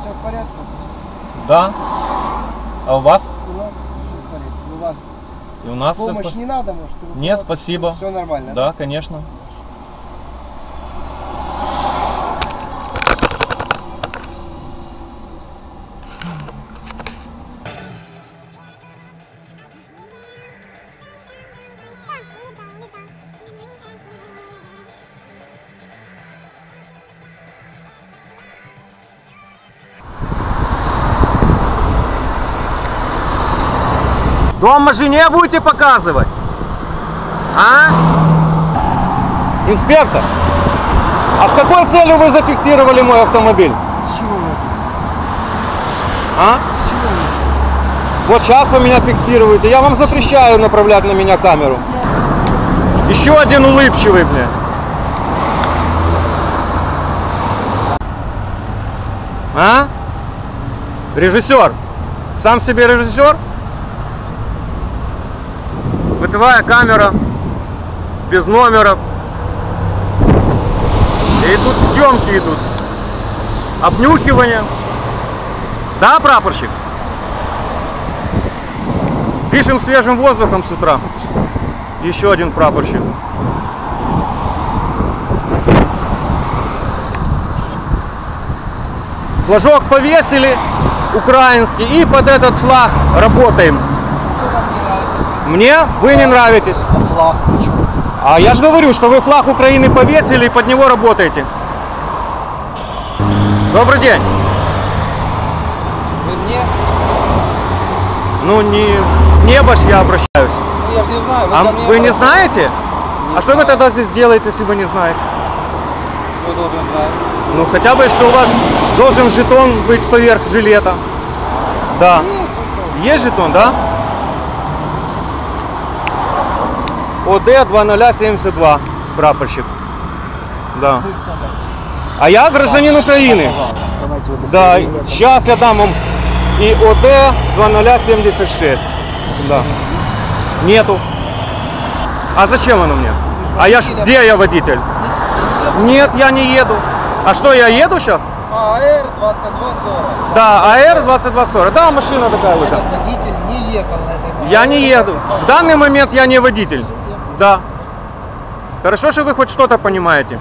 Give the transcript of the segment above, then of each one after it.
Все в порядке? Да. А у вас? У нас все в порядке. У вас? И у нас Помощь все... не надо, может? Нет, спасибо. Все нормально? Да, да? конечно. Дома жене будете показывать? А? Инспектор, а с какой целью вы зафиксировали мой автомобиль? С чего вы это? А? С чего вы Вот сейчас вы меня фиксируете. Я вам запрещаю направлять на меня камеру. Еще один улыбчивый, мне. А? Режиссер. Сам себе режиссер? Бытовая камера. Без номеров. И тут съемки идут. Обнюхивание. Да, прапорщик? Дышим свежим воздухом с утра. Еще один прапорщик. Флажок повесили украинский и под этот флаг работаем. Кто вам не нравится? Мне вы не нравитесь. А флаг почему? А я же говорю, что вы флаг Украины повесили и под него работаете. Добрый день. Вы мне? Ну не в небо ж я обращаюсь. Ну я же не знаю. А ко мне вы не знаете? А что вы тогда здесь делаете, если вы не знаете? Что должен знать? Ну хотя бы, что у вас должен жетон быть поверх жилета. Да. Есть же то. Есть жетон, да? ОД 2072, прапорщик. Да. А я гражданин Украины. Давайте Да, удостоверение. сейчас я дам вам и ОД 2076. Да. Нету. А зачем оно мне? А я ж, где я водитель? Нет, я не еду. А что, я еду сейчас? АР 2240. Да, АР 2240. Да, машина такая вот. Этот водитель не ехал на этой машине. Я не еду. В данный момент я не водитель. Да. Хорошо, что вы хоть что-то понимаете.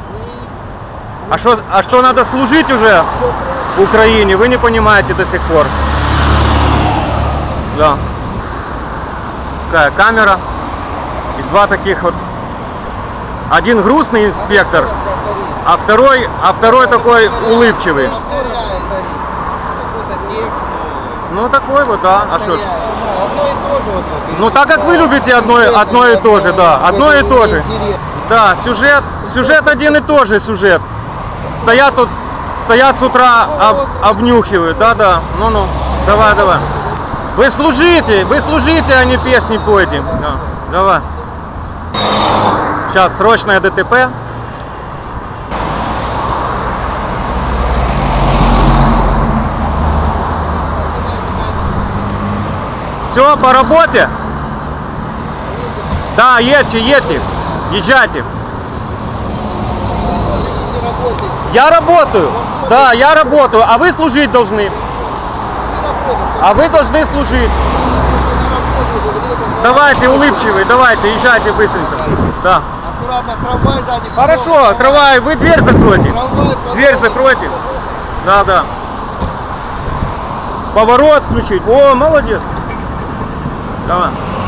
А что, а что надо служить уже Украине, вы не понимаете до сих пор. Да. Такая камера. И два таких вот. Один грустный инспектор, а второй, а второй такой улыбчивый. Ну такой вот, да. А что? Ну, так как вы любите одно, одно и то же, да. Одно и то же. Да, сюжет, сюжет один и тот же сюжет. Стоят тут, стоят с утра, об- обнюхивают, да-да. Ну-ну, давай, давай. Вы служите, вы служите, а не песни пойте. Да, давай. Сейчас срочное ДТП. Все, по работе? Да, едьте, едьте. Езжайте. Я работаю. Да, я работаю. А вы служить должны. А вы должны служить. Давайте, улыбчивый, давайте, езжайте быстренько. Да. Аккуратно, трамвай сзади. Хорошо, трамвай, вы дверь закройте. Трамвай Дверь закройте. Да, да. Поворот включить. О, молодец. Давай.